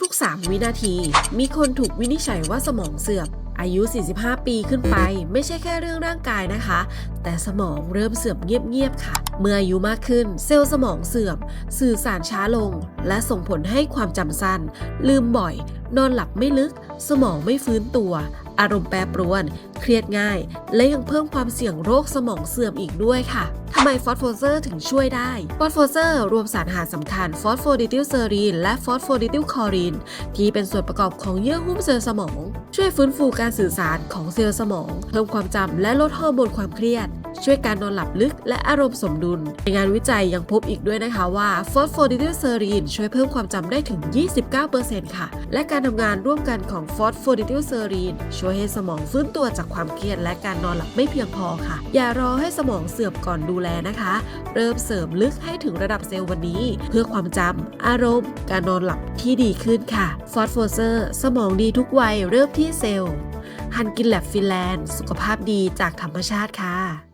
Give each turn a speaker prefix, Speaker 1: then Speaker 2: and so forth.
Speaker 1: ทุกๆ 3 วินาที มีคนถูกวินิจฉัยว่าสมองเสื่อมอายุ 45 ปีขึ้นไป ไม่ใช่แค่เรื่องร่างกายนะคะ แต่สมองเริ่มเสื่อมเงียบๆค่ะ เมื่ออายุมากขึ้น เซลล์สมองเสื่อม สื่อสารช้าลง และส่งผลให้ความจำสั้น ลืมบ่อย นอนหลับไม่ลึก สมองไม่ฟื้นตัว อารมณ์แปรปรวน เครียดง่าย และยังเพิ่มความเสี่ยงโรคสมองเสื่อมอีกด้วยค่ะทำไมฟอสโฟเซอร์ถึงช่วยได้ ฟอสโฟเซอร์รวมสารอาหารสำคัญฟอสโฟดิทิลเซอรีนและฟอสโฟดิทิลคอรีนที่เป็นส่วนประกอบของเยื่อหุ้มเซลล์สมอง ช่วยฟื้นฟูการสื่อสารของเซลล์สมอง เพิ่มความจำและลดฮอร์โมนความเครียด ช่วยการนอนหลับลึกและอารมณ์สมดุล ในงานวิจัยยังพบอีกด้วยนะคะว่าฟอสโฟดิทิลเซอรีนช่วยเพิ่มความจำได้ถึง 29%ค่ะ และการทำงานร่วมกันของฟอสโฟดิทิลเซอรีนช่วยให้สมองฟื้นตัวจากความเครียดและการนอนหลับไม่เพียงพอค่ะ อย่ารอให้สมองเสื่อมก่อนดูแลนะคะ เริ่มเสริมลึกให้ถึงระดับเซลล์วันนี้ เพื่อความจำอารมณ์ การนอนหลับที่ดีขึ้นค่ะฟอสโฟเซอร์สมองดีทุกวัยเริ่มที่เซลล์ฮันกินแลบฟินแลนด์ สุขภาพดีจากธรรมชาติค่ะ